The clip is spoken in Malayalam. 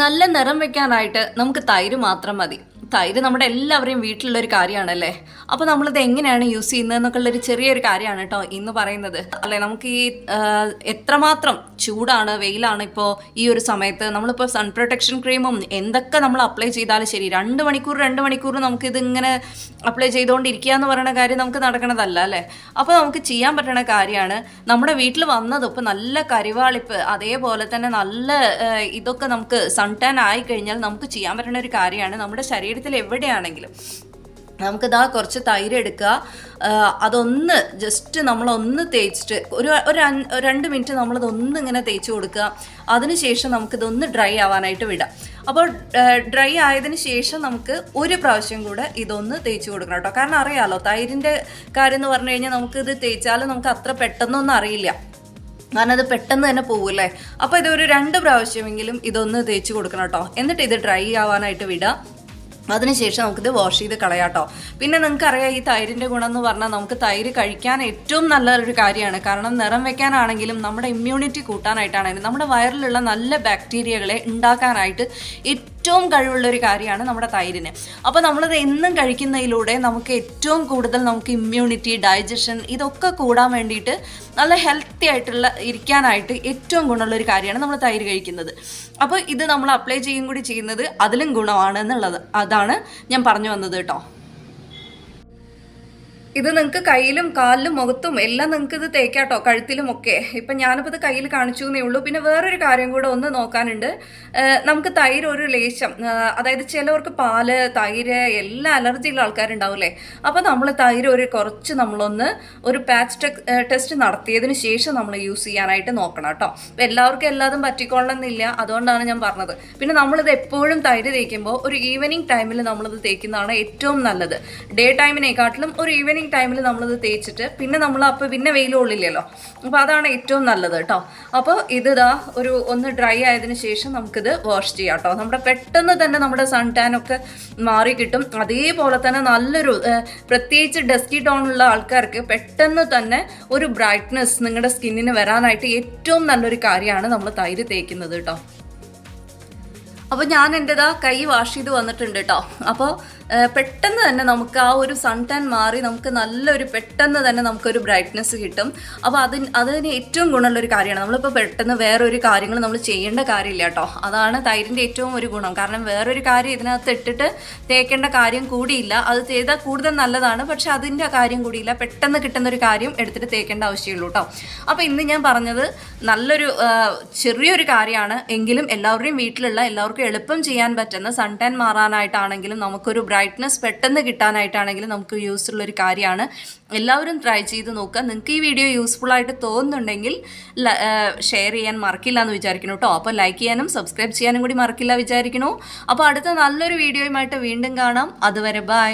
നല്ല നിറം വെക്കാനായിട്ട് നമുക്ക് തൈര് മാത്രം മതി. തൈര് നമ്മുടെ എല്ലാവരെയും വീട്ടിലുള്ള ഒരു കാര്യമാണല്ലേ? അപ്പോൾ നമ്മളിത് എങ്ങനെയാണ് യൂസ് ചെയ്യുന്നത് എന്നൊക്കെ ഉള്ളൊരു ചെറിയൊരു കാര്യമാണ് കേട്ടോ ഇന്ന് പറയുന്നത്. അല്ലെ നമുക്ക് ഈ എത്രമാത്രം ചൂടാണ് വെയിലാണ് ഇപ്പോൾ ഈ ഒരു സമയത്ത്? നമ്മളിപ്പോൾ സൺ പ്രൊട്ടക്ഷൻ ക്രീമും എന്തൊക്കെ നമ്മൾ അപ്ലൈ ചെയ്താലും ശരി രണ്ട് മണിക്കൂർ രണ്ട് മണിക്കൂർ നമുക്ക് ഇങ്ങനെ അപ്ലൈ ചെയ്തുകൊണ്ടിരിക്കുക എന്ന് പറയുന്ന കാര്യം നമുക്ക് നടക്കണതല്ല അല്ലേ? അപ്പോൾ നമുക്ക് ചെയ്യാൻ പറ്റുന്ന കാര്യമാണ് നമ്മുടെ വീട്ടിൽ വന്നത് ഇപ്പോൾ നല്ല കരിവാളിപ്പ് അതേപോലെ തന്നെ നല്ല ഇതൊക്കെ നമുക്ക് സൺ ടാൻ ആയി കഴിഞ്ഞാൽ നമുക്ക് ചെയ്യാൻ പറ്റുന്ന ഒരു കാര്യമാണ് നമ്മുടെ ശരീരത്തിൽ എവിടെയാണെങ്കിലും നമുക്ക് നമുക്കിതാ കുറച്ച് തൈര് എടുക്കുക. അതൊന്ന് ജസ്റ്റ് നമ്മളൊന്ന് തേച്ചിട്ട് ഒരു ഒരു രണ്ട് മിനിറ്റ് നമ്മളതൊന്ന് ഇങ്ങനെ തേച്ച് കൊടുക്കുക. അതിനുശേഷം നമുക്കിതൊന്ന് ഡ്രൈ ആവാനായിട്ട് വിടാം. അപ്പോൾ ഡ്രൈ ആയതിനു ശേഷം നമുക്ക് ഒരു പ്രാവശ്യം കൂടെ ഇതൊന്ന് തേച്ച് കൊടുക്കണം കേട്ടോ. കാരണം അറിയാലോ തൈരിന്റെ കാര്യം എന്ന് പറഞ്ഞു കഴിഞ്ഞാൽ നമുക്കിത് തേച്ചാൽ നമുക്ക് അത്ര പെട്ടെന്നൊന്നും അറിയില്ല. കാരണം അത് പെട്ടെന്ന് തന്നെ പോകില്ലേ അപ്പോൾ ഇതൊരു രണ്ട് പ്രാവശ്യമെങ്കിലും ഇതൊന്ന് തേച്ച് കൊടുക്കണം കേട്ടോ. എന്നിട്ട് ഇത് ഡ്രൈ ആവാനായിട്ട് വിടാം. അതിനുശേഷം നമുക്കിത് വാഷ് ചെയ്ത് കളയാട്ടോ. പിന്നെ നിങ്ങൾക്കറിയാം ഈ തൈരിന്റെ ഗുണം എന്ന് പറഞ്ഞാൽ നമുക്ക് തൈര് കഴിക്കാൻ ഏറ്റവും നല്ലൊരു കാര്യമാണ്. കാരണം നിറം വെക്കാനാണെങ്കിലും നമ്മുടെ ഇമ്മ്യൂണിറ്റി കൂട്ടാനായിട്ടാണെങ്കിലും നമ്മുടെ വയറിലുള്ള നല്ല ബാക്ടീരിയകളെ ഉണ്ടാക്കാനായിട്ട് ഏറ്റവും കഴിവുള്ള ഒരു കാര്യമാണ് നമ്മുടെ തൈരിന്. അപ്പോൾ നമ്മളത് എന്നും കഴിക്കുന്നതിലൂടെ നമുക്ക് ഏറ്റവും കൂടുതൽ നമുക്ക് ഇമ്മ്യൂണിറ്റി ഡൈജഷൻ ഇതൊക്കെ കൂടാൻ വേണ്ടിയിട്ട് നല്ല ഹെൽത്തി ആയിട്ടുള്ള ഇരിക്കാനായിട്ട് ഏറ്റവും ഗുണമുള്ള ഒരു കാര്യമാണ് നമ്മൾ തൈര് കഴിക്കുന്നത്. അപ്പോൾ ഇത് നമ്മൾ അപ്ലൈ ചെയ്യും കൂടി ചെയ്യുന്നത് അതിലും ഗുണമാണ് എന്നുള്ളത് അതാണ് ഞാൻ പറഞ്ഞു വന്നത് കേട്ടോ. ഇത് നിങ്ങൾക്ക് കയ്യിലും കാലിലും മുഖത്തും എല്ലാം നിങ്ങൾക്ക് ഇത് തേക്കാട്ടോ കഴുത്തിലും ഒക്കെ. ഇപ്പം ഞാനിപ്പോൾ ഇത് കയ്യിൽ കാണിച്ചു എന്നേ ഉള്ളൂ. പിന്നെ വേറൊരു കാര്യം കൂടെ ഒന്ന് നോക്കാനുണ്ട്. നമുക്ക് തൈര് ഒരു ലേശം അതായത് ചിലവർക്ക് പാൽ തൈര് എല്ലാ അലർജിയുള്ള ആൾക്കാരുണ്ടാവില്ലേ അപ്പോൾ നമ്മൾ തൈര് ഒരു കുറച്ച് നമ്മളൊന്ന് ഒരു പാച്ച് ടെസ്റ്റ് നടത്തിയതിന് ശേഷം നമ്മൾ യൂസ് ചെയ്യാനായിട്ട് നോക്കണം കേട്ടോ. അപ്പോൾ എല്ലാവർക്കും എല്ലാതും പറ്റിക്കൊള്ളണമെന്നില്ല അതുകൊണ്ടാണ് ഞാൻ പറഞ്ഞത്. പിന്നെ നമ്മളിത് എപ്പോഴും തൈര് തേക്കുമ്പോൾ ഒരു ഈവനിങ് ടൈമിൽ നമ്മളിത് തേക്കുന്നതാണ് ഏറ്റവും നല്ലത്. ഡേ ടൈമിനെക്കാട്ടിലും ഒരു ഈവനിങ് ടൈമിൽ നമ്മളിത് തേച്ചിട്ട് പിന്നെ നമ്മൾ അപ്പോൾ പിന്നെ വെയിൽ കൊള്ളില്ലല്ലോ. അപ്പോൾ അതാണ് ഏറ്റവും നല്ലത് കേട്ടോ അപ്പോൾ ഇത് ഇതാ ഒരു ഒന്ന് ഡ്രൈ ആയതിനു ശേഷം നമുക്കിത് വാഷ് ചെയ്യാം കേട്ടോ നമ്മുടെ പെട്ടെന്ന് തന്നെ നമ്മുടെ സൺ ടാൻ ഒക്കെ മാറി കിട്ടും. അതേപോലെ തന്നെ നല്ലൊരു പ്രത്യേകിച്ച് പ്രത്യേകിച്ച് ടോൺ ഉള്ള ആൾക്കാർക്ക് പെട്ടെന്ന് തന്നെ ഒരു ബ്രൈറ്റ്നെസ് നിങ്ങളുടെ സ്കിന്നിന് വരാനായിട്ട് ഏറ്റവും നല്ലൊരു കാര്യമാണ് നമ്മൾ തൈര് തേക്കുന്നത് കേട്ടോ അപ്പോൾ ഞാൻ എന്റെതാ കൈ വാഷ് ചെയ്ത് വന്നിട്ടുണ്ട് കേട്ടോ അപ്പോൾ പെട്ടെന്ന് തന്നെ നമുക്ക് ആ ഒരു സൺ ടാൻ മാറി നമുക്ക് നല്ലൊരു പെട്ടെന്ന് തന്നെ നമുക്കൊരു ബ്രൈറ്റ്നെസ് കിട്ടും. അപ്പോൾ അതിന് അതിന് ഏറ്റവും ഗുണമുള്ളൊരു കാര്യമാണ്. നമ്മളിപ്പോൾ പെട്ടെന്ന് വേറൊരു കാര്യങ്ങൾ നമ്മൾ ചെയ്യേണ്ട കാര്യമില്ല കേട്ടോ അതാണ് തൈരിന്റെ ഏറ്റവും ഒരു ഗുണം. കാരണം വേറൊരു കാര്യം ഇതിനകത്ത് ഇട്ടിട്ട് തേക്കേണ്ട കാര്യം കൂടിയില്ല. അത് ചെയ്താൽ കൂടുതൽ നല്ലതാണ്. പക്ഷേ അതിന്റെ കാര്യം കൂടിയില്ല. പെട്ടെന്ന് കിട്ടുന്ന ഒരു കാര്യം എടുത്തിട്ട് തേക്കേണ്ട ആവശ്യമുള്ളൂ കേട്ടോ അപ്പോൾ ഇന്ന് ഞാൻ പറഞ്ഞത് നല്ലൊരു ചെറിയൊരു കാര്യമാണ്. എങ്കിലും എല്ലാവരുടെയും വീട്ടിലുള്ള എല്ലാവർക്കും എളുപ്പം ചെയ്യാൻ പറ്റുന്ന സൺ ടാൻ മാറാനായിട്ടാണെങ്കിലും നമുക്കൊരു ബ്രൈറ്റ്നസ് പെട്ടെന്ന് കിട്ടാനായിട്ടാണെങ്കിലും നമുക്ക് യൂസ് ഉള്ള ഒരു കാര്യമാണ്. എല്ലാവരും ട്രൈ ചെയ്ത് നോക്കുക. നിങ്ങൾക്ക് ഈ വീഡിയോ യൂസ്ഫുൾ ആയിട്ട് തോന്നുന്നുണ്ടെങ്കിൽ ഷെയർ ചെയ്യാൻ മറക്കില്ല എന്ന് വിചാരിക്കണോ കേട്ടോ. അപ്പോൾ ലൈക്ക് ചെയ്യാനും സബ്സ്ക്രൈബ് ചെയ്യാനും കൂടി മറക്കില്ല വിചാരിക്കണോ അപ്പോൾ അടുത്ത നല്ലൊരു വീഡിയോയുമായിട്ട് വീണ്ടും കാണാം. അതുവരെ ബൈ